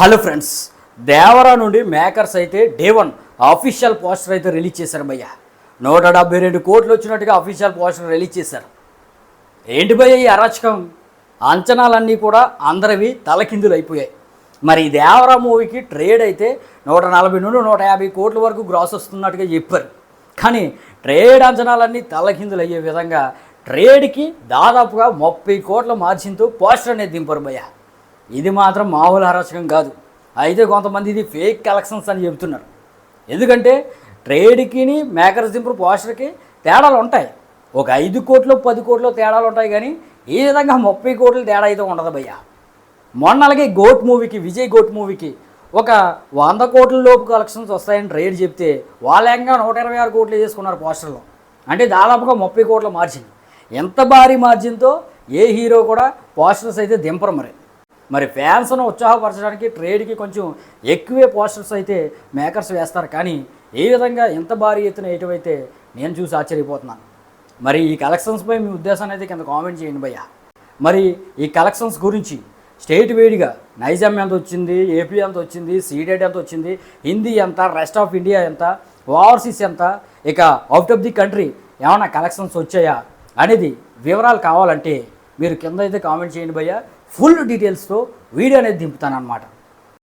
Hello friends Devara నుండి makers అయితే day one official poster అయితే రిలీజ్ చేశారు భయ్య. నూట డెబ్బై రెండు కోట్లు వచ్చినట్టుగా అఫీషియల్ పోస్టర్ రిలీజ్ చేశారు. ఏంటి భయ్య ఈ అరాచకం? అంచనాలన్నీ కూడా అందరివి తలకిందులు అయిపోయాయి. మరి దేవరా మూవీకి ట్రేడ్ అయితే నూట నలభై నుండి నూట యాభై కోట్ల వరకు గ్రాస్ వస్తున్నట్టుగా చెప్పారు. కానీ ట్రేడ్ అంచనాలన్నీ తలకిందులు అయ్యే విధంగా ట్రేడ్కి దాదాపుగా ముప్పై కోట్ల మార్జిన్తో పోస్టర్ అనేది దింపారు భయ్య. ఇది మాత్రం మామూలు అరాచకం కాదు. అయితే కొంతమంది ఇది ఫేక్ కలెక్షన్స్ అని చెబుతున్నారు. ఎందుకంటే ట్రేడ్కిని మేకర్స్ దింపు పోస్టర్కి తేడాలు ఉంటాయి. ఒక ఐదు కోట్లు పది కోట్లు తేడాలు ఉంటాయి కానీ ఈ విధంగా ముప్పై కోట్లు తేడా అయితే ఉండదు భయ్య. మొన్న అలాగే గోట్ మూవీకి విజయ్ గోట్ మూవీకి ఒక వంద కోట్ల లోపు కలెక్షన్స్ వస్తాయని ట్రేడ్ చెప్తే వాళ్ళు నూట ఇరవై ఆరు కోట్లు చేసుకున్నారు పోస్టర్లో అంటే దాదాపుగా ముప్పై కోట్ల మార్జిన్ ఎంత భారీ మార్జిన్తో ఏ హీరో కూడా పోస్టర్స్ అయితే దింపరు మరి. మరి ఫ్యాన్స్ను ఉత్సాహపరచడానికి ట్రేడ్కి కొంచెం ఎక్కువే పోస్టర్స్ అయితే మేకర్స్ వేస్తారు. కానీ ఏ విధంగా ఎంత భారీ ఎత్తున వేయటమైతే నేను చూసి ఆశ్చర్యపోతున్నాను. మరి ఈ కలెక్షన్స్పై మీ ఉద్దేశాన్ని అయితే కింద కామెంట్ చేయండి భయ్య. మరి ఈ కలెక్షన్స్ గురించి స్టేట్ వేడిగా నైజాం ఎంత వచ్చింది ఏపీ ఎంత వచ్చింది సీడెడ్ ఎంత వచ్చింది హిందీ ఎంత రెస్ట్ ఆఫ్ ఇండియా ఎంత ఓవర్సీస్ ఎంత ఇక అవుట్ ఆఫ్ ది కంట్రీ ఏమైనా కలెక్షన్స్ వచ్చాయా అనేది వివరాలు కావాలంటే మీరు కింద అయితే కామెంట్ చేయండి భయ్యా. ఫుల్ డీటెయిల్స్తో వీడియో అనేది దింపుతాను అనమాట